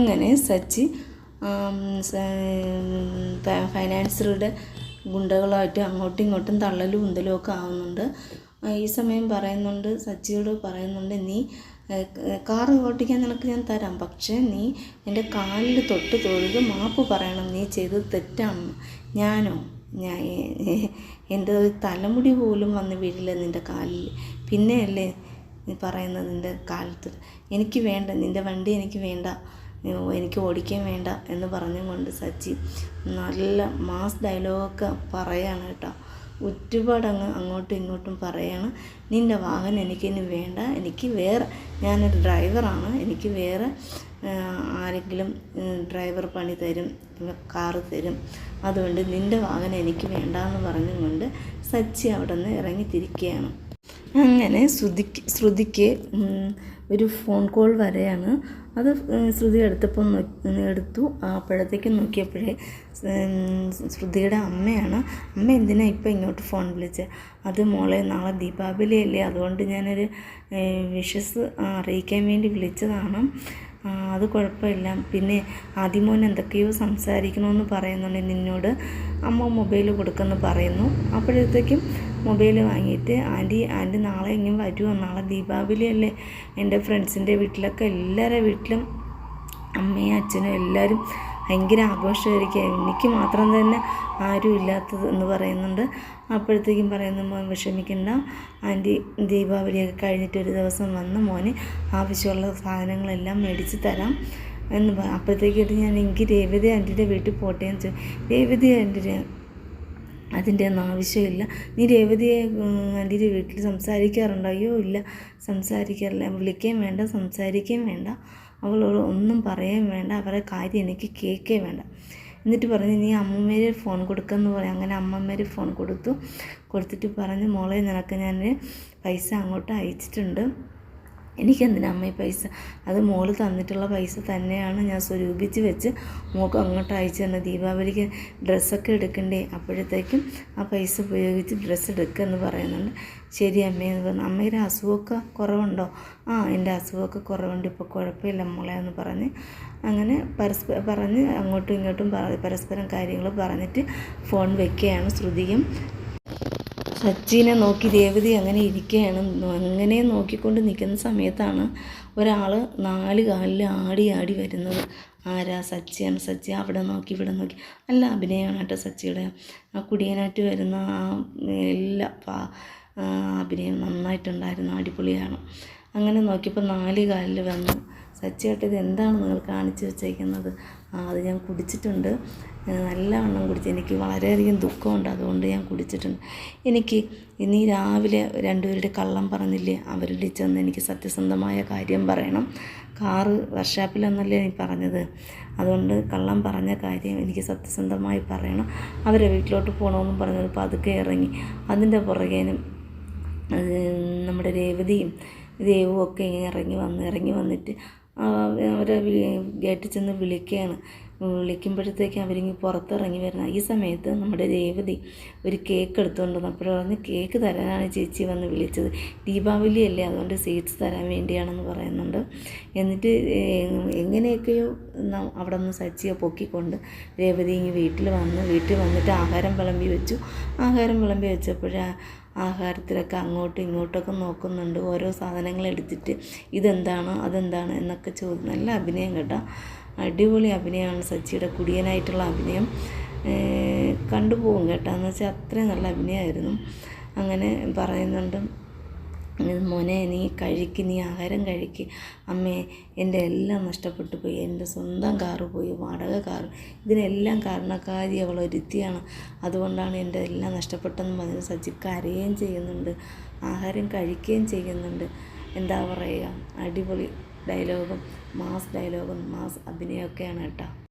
അങ്ങനെ സച്ചി ഫൈനാൻസറുടെ ഗുണ്ടകളായിട്ട് അങ്ങോട്ടും ഇങ്ങോട്ടും തള്ളലും ഉന്തലും ഒക്കെ ആവുന്നുണ്ട്. ഈ സമയം പറയുന്നുണ്ട് സച്ചിയോട് പറയുന്നുണ്ട് നീ കാർ ഓട്ടിക്കാൻ നിനക്ക് ഞാൻ തരാം. പക്ഷേ നീ എന്റെ കാലിൽ തൊട്ട് തൊഴുത് മാപ്പ് പറയണം. നീ ചെയ്തത് തെറ്റാണെന്ന് ഞാനോ ഞാൻ എന്റെ ഒരു തലമുടി പോലും വന്ന് വീഴില്ല നിന്റെ കാലിൽ. പിന്നെയല്ലേ നീ പറയുന്നത് നിന്റെ കാലത്ത്. എനിക്ക് വേണ്ട നിന്റെ വണ്ടി എനിക്ക് വേണ്ട. എനിക്ക് ഓടിക്കാൻ വേണ്ട എന്ന് പറഞ്ഞുകൊണ്ട് സച്ചി നല്ല മാസ് ഡയലോഗൊക്കെ പറയാണ് കേട്ടോ. ഒരുപാടങ്ങ് അങ്ങോട്ടും ഇങ്ങോട്ടും പറയാണ്. നിന്റെ വാഹനം എനിക്കിനി വേണ്ട. എനിക്ക് വേറെ ഞാനൊരു ഡ്രൈവറാണ്. എനിക്ക് വേറെ ആരെങ്കിലും ഡ്രൈവർ പണി തരും കാറ് തരും. അതുകൊണ്ട് നിന്റെ വാഹനം എനിക്ക് വേണ്ട എന്ന് പറഞ്ഞുകൊണ്ട് സച്ചി അവിടെ നിന്ന് ഇറങ്ങിത്തിരിക്കുകയാണ്. അങ്ങനെ ശ്രുതിക്ക് ശ്രുതിക്ക് ഒരു ഫോൺ കോൾ വരെയാണ്. അത് ശ്രുതി എടുത്തപ്പോൾ എടുത്തു. എടുത്തു അപ്പോഴത്തേക്കും നോക്കിയപ്പോഴേ ശ്രുതിയുടെ അമ്മയാണ്. അമ്മ എന്തിനാ ഇപ്പം ഇങ്ങോട്ട് ഫോൺ വിളിച്ചത് അത് മോളെ നാളെ ദീപാവലി അല്ലേ? അതുകൊണ്ട് ഞാനൊരു വിഷസ് അറിയിക്കാൻ വേണ്ടി വിളിച്ചതാണ്. അത് കുഴപ്പമില്ല. പിന്നെ ആദ്യമോൻ എന്തൊക്കെയോ സംസാരിക്കണമെന്ന് പറയുന്നുണ്ട് നിന്നോട്. അമ്മ മൊബൈൽ കൊടുക്കുമെന്ന് പറയുന്നു. അപ്പോഴത്തേക്കും മൊബൈൽ വാങ്ങിയിട്ട് ആന്റി ആന്റി നാളെ ഇങ്ങനെ വരുമോ നാളെ ദീപാവലി അല്ലേ? എന്റെ ഫ്രണ്ട്സിന്റെ വീട്ടിലൊക്കെ എല്ലാവരുടെ വീട്ടിലും അമ്മയും അച്ഛനും എല്ലാവരും ഭയങ്കര ആഘോഷമായിരിക്കും. എനിക്ക് മാത്രം തന്നെ ആരും ഇല്ലാത്തത് എന്ന് പറയുന്നുണ്ട്. അപ്പോഴത്തേക്കും പറയുന്നു മോൻ വിഷമിക്കണ്ട. ആന്റി ദീപാവലിയൊക്കെ കഴിഞ്ഞിട്ട് ഒരു ദിവസം വന്ന് മോന് ആവശ്യമുള്ള സാധനങ്ങളെല്ലാം മേടിച്ച് തരാം. എന്ന് പറ അപ്പോഴത്തേക്കും ഞാൻ എനിക്ക് രേവതി ആന്റിയുടെ വീട്ടിൽ പോട്ടെ? എന്ന് ചോദിച്ചു. രേവതി ആന്റിയുടെ അതിന്റെ ഒന്നും ആവശ്യമില്ല. നീ രേവതിയെ ആന്റിയുടെ വീട്ടിൽ സംസാരിക്കാറുണ്ടോ അയ്യോ ഇല്ല. സംസാരിക്കാറില്ല. വിളിക്കുകയും വേണ്ട സംസാരിക്കുകയും വേണ്ട. അവളോട് ഒന്നും പറയുകയും വേണ്ട. അവരുടെ കാര്യം എനിക്ക് കേൾക്കുകയും വേണ്ട. എന്നിട്ട് പറഞ്ഞു നീ അമ്മമ്മേരെ ഫോൺ കൊടുക്കുമെന്ന് പറയും അങ്ങനെ അമ്മമ്മേരെ ഫോൺ കൊടുത്തു. കൊടുത്തിട്ട് പറഞ്ഞു മോളെ നിനക്ക് ഞാൻ പൈസ അങ്ങോട്ട് അയച്ചിട്ടുണ്ട്. എനിക്കെന്തിനാ അമ്മ ഈ പൈസ? അത് മോൾ തന്നിട്ടുള്ള പൈസ തന്നെയാണ് ഞാൻ സ്വരൂപിച്ച് വെച്ച് മോൾക്ക് അങ്ങോട്ട് അയച്ചു തന്നെ ദീപാവലിക്ക് ഡ്രസ്സൊക്കെ എടുക്കണ്ടേ? അപ്പോഴത്തേക്കും ആ പൈസ ഉപയോഗിച്ച് ഡ്രസ്സ് എടുക്കുമെന്ന് പറയുന്നുണ്ട്. ശരി അമ്മയെന്ന് പറഞ്ഞു. അമ്മയുടെ അസുഖമൊക്കെ കുറവുണ്ടോ? ആ എന്റെ അസുഖമൊക്കെ കുറവുണ്ട്. ഇപ്പോൾ കുഴപ്പമില്ല മോളെ എന്ന് പറഞ്ഞ് അങ്ങനെ പരസ്പരം പറഞ്ഞ് അങ്ങോട്ടും ഇങ്ങോട്ടും പരസ്പരം കാര്യങ്ങൾ പറഞ്ഞിട്ട് ഫോൺ വെക്കുകയാണ് ശ്രുതിയും സച്ചിനെ നോക്കി രേവതി അങ്ങനെ ഇരിക്കുകയാണ്. അങ്ങനെ നോക്കിക്കൊണ്ട് നിൽക്കുന്ന സമയത്താണ് ഒരാൾ നാല് കാലിൽ ആടി ആടി വരുന്നത്. ആരാ സച്ചിയാണ് സച്ചി. അവിടെ നോക്കി ഇവിടെ നോക്കി. നല്ല അഭിനയമാണ് കേട്ടോ സച്ചിയുടെ. ആ കുടിയനായിട്ട് വരുന്ന ആ എല്ലാ അഭിനയം നന്നായിട്ടുണ്ടായിരുന്നു. അടിപൊളിയാണ്. അങ്ങനെ നോക്കിയപ്പോൾ നാല് കാലിൽ വന്നു സച്ചിയായിട്ട് ഇത് എന്താണ് നിങ്ങൾ കാണിച്ചു വെച്ചേക്കുന്നത്? അത് ഞാൻ കുടിച്ചിട്ടുണ്ട്. നല്ലവണ്ണം കുടിച്ച്. എനിക്ക് വളരെയധികം ദുഃഖമുണ്ട്. അതുകൊണ്ട് ഞാൻ കുടിച്ചിട്ടുണ്ട്. എനിക്ക് ഇനി രാവിലെ രണ്ടുപേരുടെ കള്ളം പറഞ്ഞില്ലേ? അവരുടെ ചെന്ന് എനിക്ക് സത്യസന്ധമായ കാര്യം പറയണം. കാറ് വർഷാപ്പിലെന്നല്ലേ എനിക്ക് പറഞ്ഞത്? അതുകൊണ്ട് കള്ളം പറഞ്ഞ കാര്യം എനിക്ക് സത്യസന്ധമായി പറയണം. അവരെ വീട്ടിലോട്ട് പോകണമെന്നും പറഞ്ഞത് പതുക്കെ ഇറങ്ങി. അതിന്റെ പുറകേനും നമ്മുടെ രേവതിയും ദേവും ഒക്കെ ഇറങ്ങി വന്ന് ഇറങ്ങി വന്നിട്ട് അവരെ ഗേറ്റിൽ ചെന്ന് വിളിക്കുകയാണ്. വിളിക്കുമ്പോഴത്തേക്ക് അവരിങ്ങ് പുറത്തിറങ്ങി വരുന്ന ഈ സമയത്ത് നമ്മുടെ രേവതി ഒരു കേക്ക് എടുത്തുകൊണ്ട് അപ്പോൾ പറഞ്ഞ് കേക്ക് തരാനാണ് ചേച്ചി വന്ന് വിളിച്ചത്. ദീപാവലി അല്ലേ അതുകൊണ്ട് സ്വീറ്റ്സ് തരാൻ വേണ്ടിയാണെന്ന് പറയുന്നുണ്ട്. എന്നിട്ട് എങ്ങനെയൊക്കെയോ അവിടെ നിന്ന് സച്ചിയെ പൊക്കിക്കൊണ്ട് രേവതി ഇങ്ങ് വീട്ടിൽ വന്ന് വീട്ടിൽ വന്നിട്ട് ആഹാരം വിളമ്പി വെച്ചു. ആഹാരം വിളമ്പി വെച്ചപ്പോഴാ ആഹാരത്തിലൊക്കെ അങ്ങോട്ടും ഇങ്ങോട്ടൊക്കെ നോക്കുന്നുണ്ട്. ഓരോ സാധനങ്ങൾ എടുത്തിട്ട് ഇതെന്താണ് അതെന്താണ് എന്നൊക്കെ ചോദിച്ചു നല്ല അഭിനയം കേട്ടോ. അടിപൊളി അഭിനയമാണ് സച്ചിയുടെ കുടിയനായിട്ടുള്ള അഭിനയം. കണ്ടുപോകും കേട്ടോ. എന്ന് വെച്ചാൽ അത്രയും നല്ല അഭിനയമായിരുന്നു. അങ്ങനെ പറയുന്നുണ്ട്. മോനെ നീ കഴിക്ക് നീ ആഹാരം കഴിക്ക് അമ്മേ എന്റെ എല്ലാം നഷ്ടപ്പെട്ടു പോയി എന്റെ സ്വന്തം കാറ് പോയി വാടക കാറ്. ഇതിനെല്ലാം കാരണക്കാരി അവൾ ഒരുത്തിയാണ്. അതുകൊണ്ടാണ് എന്റെ എല്ലാം നഷ്ടപ്പെട്ടെന്ന് പറഞ്ഞ് സജി കരയുകയും ചെയ്യുന്നുണ്ട് ആഹാരം കഴിക്കുകയും ചെയ്യുന്നുണ്ട്. എന്താ പറയുക? അടിപൊളി ഡയലോഗും മാസ് ഡയലോഗും മാസ് അഭിനയമൊക്കെയാണ് കേട്ടോ.